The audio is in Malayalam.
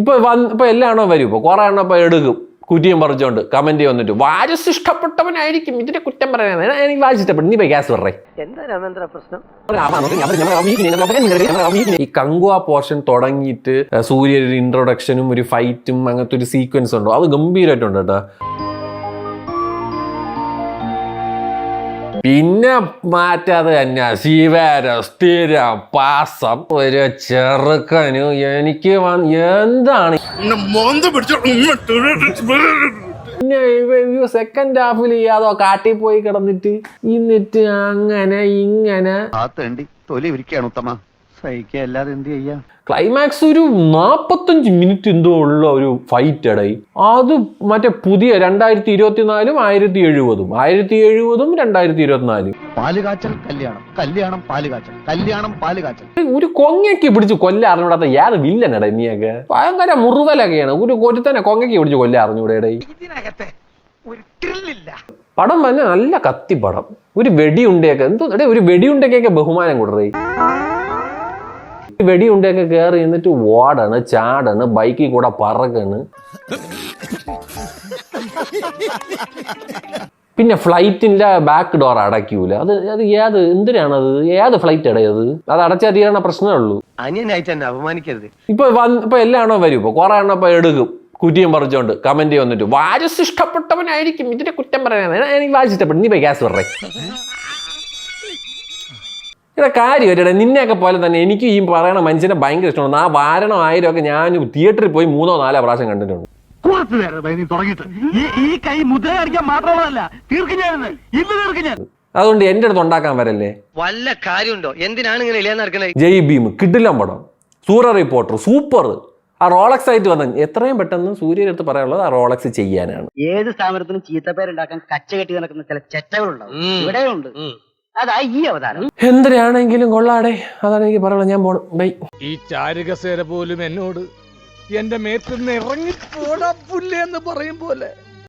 ഇപ്പൊ വന്ന് ഇപ്പൊ എല്ലാണോ വരും? ഇപ്പൊ കുറെ എണ്ണം ഇപ്പൊ എടുക്കും. കുറ്റിയും പറഞ്ഞോണ്ട് കമന്റ് വന്നിട്ട് വാരസ് ഇഷ്ടപ്പെട്ടവനായിരിക്കും. ഇതിന്റെ കുറ്റം പറയാൻ എനിക്ക് ഇഷ്ടപ്പെട്ടു നീ പോയി ഗ്യാസ് പറയേ ഈ കങ്കുവ പോർഷൻ തുടങ്ങിയിട്ട് സൂര്യ ഒരു ഇൻട്രൊഡക്ഷനും ഒരു ഫൈറ്റും അങ്ങനത്തെ ഒരു സീക്വൻസ് ഉണ്ടോ? അത് ഗംഭീരമായിട്ടുണ്ട് കേട്ടോ. പിന്നെ മാറ്റാതെ തന്നെ ശിവര സ്ഥിരം പാസം ഒരു ചെറുക്കനു എനിക്ക് എന്താണ്? പിന്നെ സെക്കൻഡ് ഹാഫിൽ ചെയ്യാതോ കാട്ടി പോയി കിടന്നിട്ട് എന്നിട്ട് അങ്ങനെ ഇങ്ങനെ ആ തേണ്ടി തൊലി ഉത്തമ. സഹിക്കുക. അല്ലാതെ എന്ത് ചെയ്യാ? ക്ലൈമാക്സ് ഒരു നാപ്പത്തഞ്ച് മിനിറ്റ് എന്തോ ഉള്ള ഒരു ഫൈറ്റ് ഇടയി അത് മറ്റേ പുതിയ രണ്ടായിരത്തി ഇരുപത്തിനാലും ആയിരത്തി എഴുപതും ആയിരത്തി എഴുപതും രണ്ടായിരത്തി ഇരുപത്തിനാലും പാലുകാച്ചൽ കല്യാണം കല്യാണം പാലുകാച്ചൽ കല്യാണം പാലുകാച്ചൽ ഒരു കൊങ്ങയ്ക്ക് പിടിച്ച് കൊല്ല അറിഞ്ഞൂടാത്ത യാത് വില്ലനടാ നീയൊക്കെ ഭയങ്കര മുറുവലൊക്കെയാണ് ഒരു കൊരുത്തനെ കൊങ്ങയ്ക്ക് പിടിച്ച് കൊല്ല അറിഞ്ഞൂടെ പടം തന്നെ നല്ല കത്തി പടം ഒരു വെടിയുണ്ടയൊക്കെ. എന്തോ ഒരു വെടിയുണ്ടയ്ക്കൊക്കെ ബഹുമാനം കൊടുറേ വെടിയുണ്ടയൊക്കെ കയറി എന്നിട്ട് ഓടാണ് ചാടാണ് ബൈക്കിൽ കൂടെ പറക്കാണ്. പിന്നെ ഫ്ലൈറ്റിന്റെ ബാക്ക് ഡോർ അടയ്ക്കൂല. അത് അത് ഏത് എന്തിനാണത്? ഏത് ഫ്ലൈറ്റ് അടയത് അത്? അടച്ചാൽ തീരണ പ്രശ്നമേ ഉള്ളൂ. അന്യനായിട്ട് അപമാനിക്കരുത്. ഇപ്പൊ ഇപ്പൊ ഇപ്പൊ എല്ലാണോ വരും. ഇപ്പൊ കുറെ എണ്ണം ഇപ്പൊ എടുക്കും. കുറ്റിയും പറിച്ചോണ്ട് കമന്റ് വന്നിട്ട് വാരസ് ഇഷ്ടപ്പെട്ടവനായിരിക്കും. ഇതിന്റെ കുറ്റം പറയാനാണ് എനിക്ക് വായിച്ച് ഇഷ്ടപ്പെട്ടു. നീ പോയി ഗ്യാസ് പറയേ ഇവിടെ ഒരു നിന്നെയൊക്കെ പോലെ തന്നെ എനിക്ക് ഈ പറയണ മനുഷ്യനെ ഭയങ്കര ഇഷ്ടമാണ്. ആ വാരണം ആയിരം ഒക്കെ ഞാൻ തിയേറ്ററിൽ പോയി മൂന്നോ നാലോ പ്രാവശ്യം കണ്ടിട്ടുണ്ട്. അതുകൊണ്ട് എന്റെ അടുത്ത് ഉണ്ടാക്കാൻ വരല്ലേ? വല്ല കാര്യമുണ്ടോ? എന്തിനാണ് ഇങ്ങനെ ജയ് ഭീം കിഡിലം പടം. സൂറ റിപ്പോർട്ടർ സൂപ്പർ ആ റോളക്സ് ആയിട്ട് വന്ന എത്രയും പെട്ടെന്ന് സൂര്യയുടെ അടുത്ത് പറയാനുള്ളത് ആ റോളക്സ് ചെയ്യാനാണ്. ഏത് സ്ഥാപനത്തിനും ചീത്തപ്പേരുണ്ടാക്കാൻ കച്ച കെട്ടി നടക്കുന്ന ചില ചെറ്റകളുണ്ടാവും. ഇവിടെയുണ്ട്. അതാ ഈ അവതാരം. എന്തിനാണെങ്കിലും കൊള്ളാടെ. അതാണ് എനിക്ക് പറയുന്നത് ഞാൻ പോണം. ബൈ. ഈ ചാരുകസേര പോലും എന്നോട് എന്റെ മേത്തുനിന്ന് പോടാ പുല്ലേ എന്ന് പറയും പോലെ.